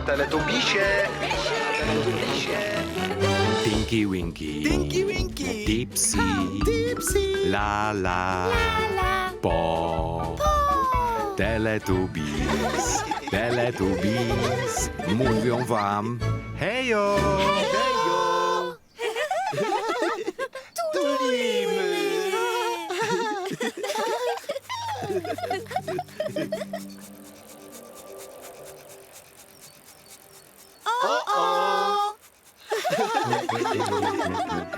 Na teletubisie. Tinky Winky. Tinky Winky, Dipsy. Dipsy, La la. La, Po. po! Teletubbies. Teletubbies. Mówią wam. Hejo. hejo,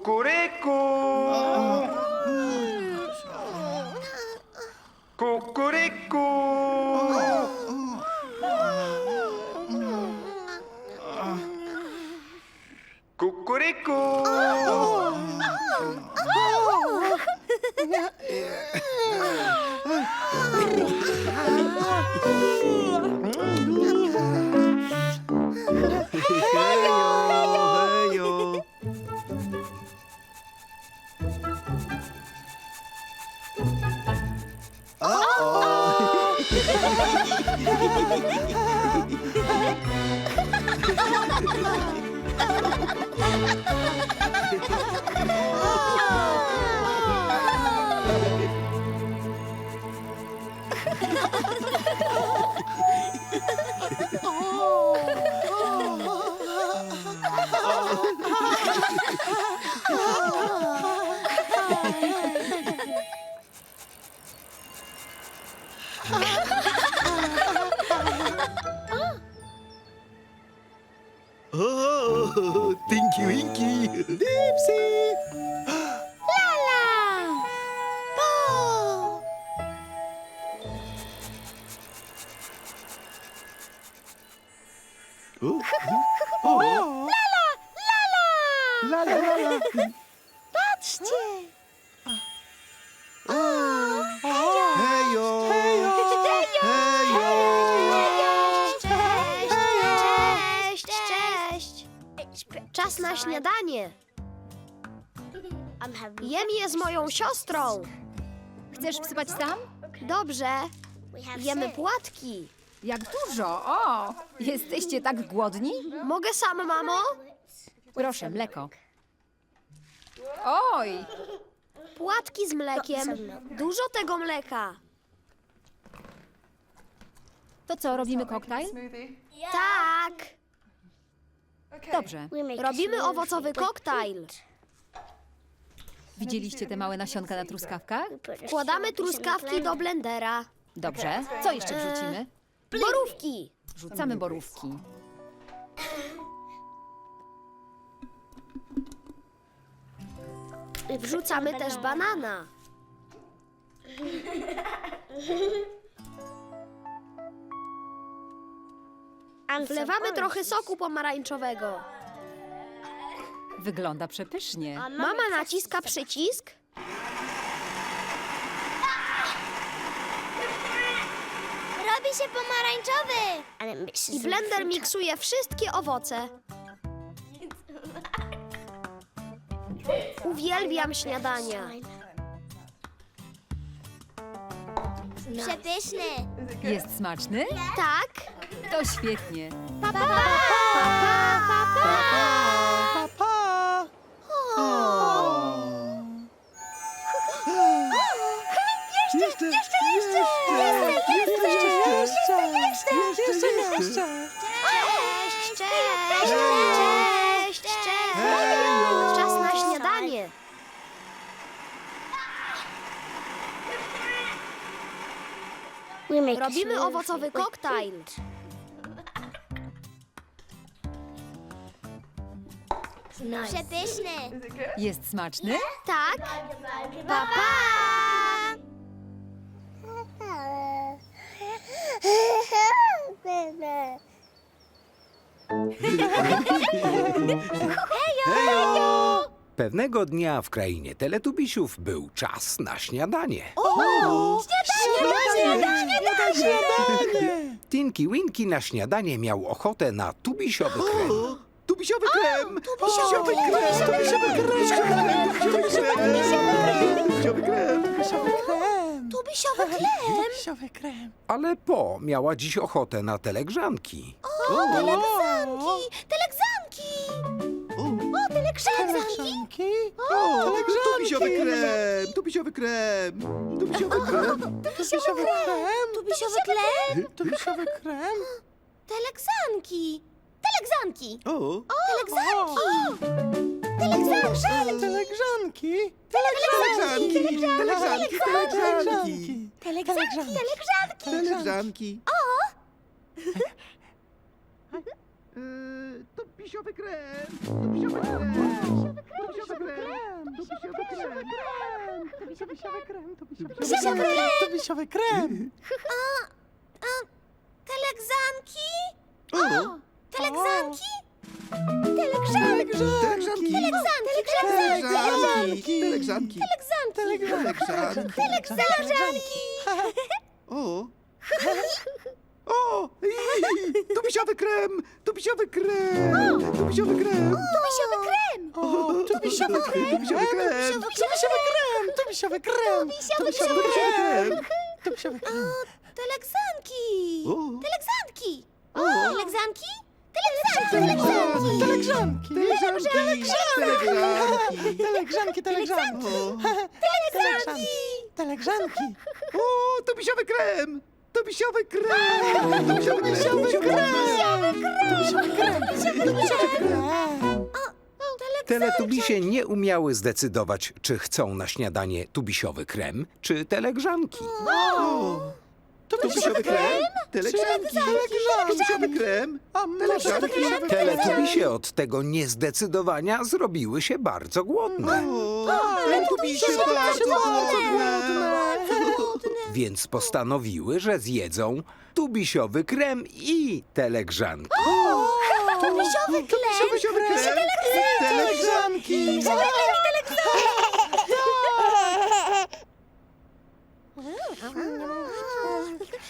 Cucuricu. Cucuricu. Cucuricu. Oh. Ha ha ha! O, o. La, la, la, la. Patrzcie! Hejo, hejo. Cześć! Cześć! Cześć! Czas na śniadanie. Jem je z moją siostrą. Chcesz wsypać sam? Dobrze. Jemy płatki. Jak dużo! O! Jesteście tak głodni? Mogę sam, mamo? Proszę, mleko. Oj! Płatki z mlekiem. Dużo tego mleka. To co, robimy koktajl? Tak. Dobrze. Robimy owocowy koktajl. Widzieliście te małe nasionka na truskawkach? Wkładamy truskawki do blendera. Dobrze. Co jeszcze wrzucimy? Borówki. Wrzucamy borówki. Wrzucamy też banana. Wlewamy trochę soku pomarańczowego. Wygląda przepysznie. Mama naciska przycisk. Robi się pomarańczowy! I blender miksuje wszystkie owoce. Uwielbiam śniadania. Przepyszny! Jest smaczny? Tak. To świetnie. Pa, pa, pa, pa, pa, pa. Pa, Robimy owocowy koktajl. Przepyszny. Jest smaczny? Tak. Pa, pa. Hejo! Pewnego dnia w krainie teletubisiów był czas na śniadanie. Tinky Winky na śniadanie miał ochotę na tubisiowy krem. O, Tubisiowy krem! Tubisiowy krem! Tubisiowy krem! Tubisiowy krem! Tubisiowy chleb. Tubisiowy krem! Ale Po miała dziś ochotę na telegrzanki. O, Telegzanki. Telegzanki. O, telegrzanki. O, tubisiowy krem! Tubisiowy krem! Tubisiowy krem! Tubisiowy krem. Tubisiowy chleb. Tubisiowy krem! Telegzanki. Telegzanki. O, Telegzanki. Telegzanki. telegrzanki! Telegrzanki! Telegrzanki! Telegrzanki! Telegzanki. Telegzanki. Telegrzanki! Tubisiowy krem! Tubisiowy krem! Tubisiowy krem! Tubisiowy krem! Tubisiowy krem! Tubisiowy krem. Tubisiowy krem! Telegzanki. O! Telegzanki. Telegrzanki. Telegrzanki! Telegzanki. Telegrzanki! Telegrzanki! Telegrzanki! O! O! Ej, Tubisiowy krem! Tubisiowy krem! Tubisiowy krem! O, tubisiowy krem! Tubisiowy krem! Tubisiowy krem. Tubisiowy krem! Tubisiowy krem. Tubisiowy krem! Telegzanki. O! Telegzanki. O! Telegrzanki! Telegrzanki! Telegrzanki! Telegrzanki! Telegrzanki! Telegrzanki! Telegrzanki! O! Tubisiowy krem! Tubisiowy krem! Tubisiowy krem! Teletubisie nie umiały zdecydować, czy chcą na śniadanie tubisiowy krem, czy telegrzanki. Tubisiowy krem! Telegrzanki! Tubisiowy krem! Telegrzanki! Teletubisie od tego niezdecydowania zrobiły się bardzo głodne, O, tubisie bardzo głodne! więc postanowiły, że zjedzą tubisiowy krem i telegrzanki. Tubisiowy klep. Tubisiowy krem! Telegrzanki!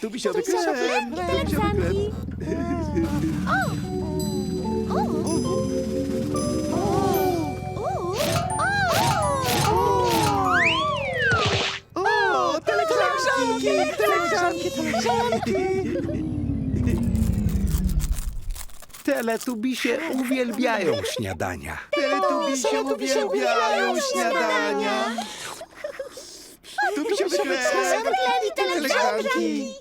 Tubisiowy krem! Tubisiowy krem! O, telegrzanki! Telegrzanki! Telegrzanki! Teletubisie uwielbiają śniadania. Teletubisie uwielbiają śniadania! Tubisiowy krem! Telegrzanki!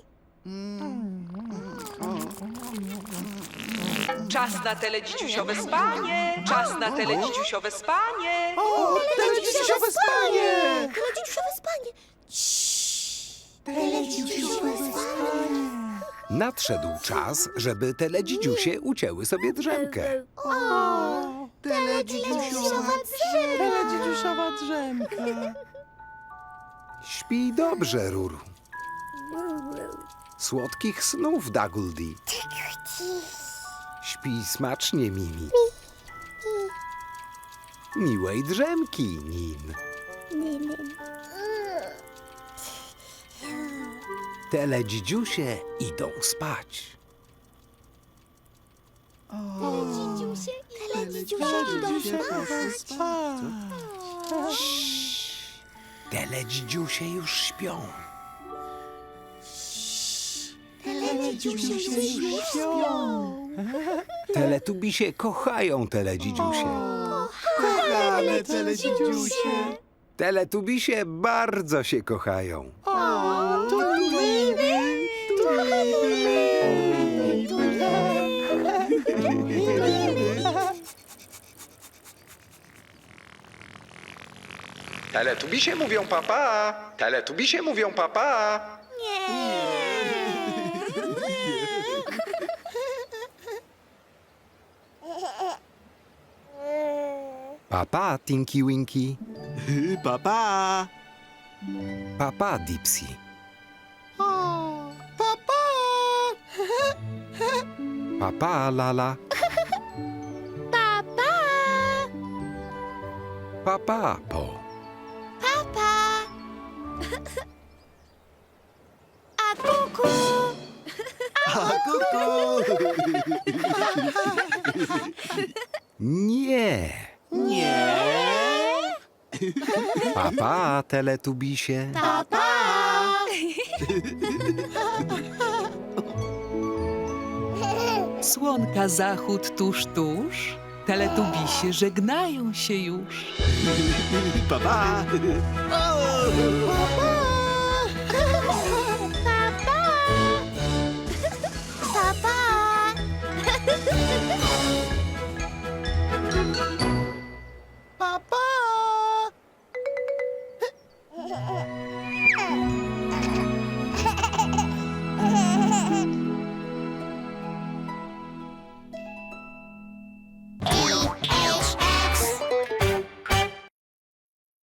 Czas na teledzidziusiowe spanie! Czas na teledzidziusiowe spanie! O, teledziusiowe spanie! Teledziusiowe spanie. Teledziusiowe spanie. Nadszedł czas, żeby teledzidziusie ucięły sobie drzemkę. Teledziusiowa Teledziusiowa drzemka! Śpi dobrze, Ruru. Słodkich snów, Daguldi. Śpi smacznie, Mimi. Miłej drzemki, Nin. Teledzidziusie idą spać. Teledziusie. Teledziusie idą spać. Teledzidziusie już śpią. Teledziusie już śpią. Teletubisie kochają teledzidziusie. Kochane teledziusie! Teletubisie bardzo się kochają. O, Teletubisie mówią papa. Pa. Teletubisie mówią papa. Nie. Papa Tinky Winky. Papa. Papa Dipsy. Papa. Papa Lala. Papa. Papa pa, Po. A kuku! Nie. Nie! Papa, Teletubisie. Papa! Słonka zachód tuż, tuż. Teletubisie żegnają się już. Papa! O! Papa!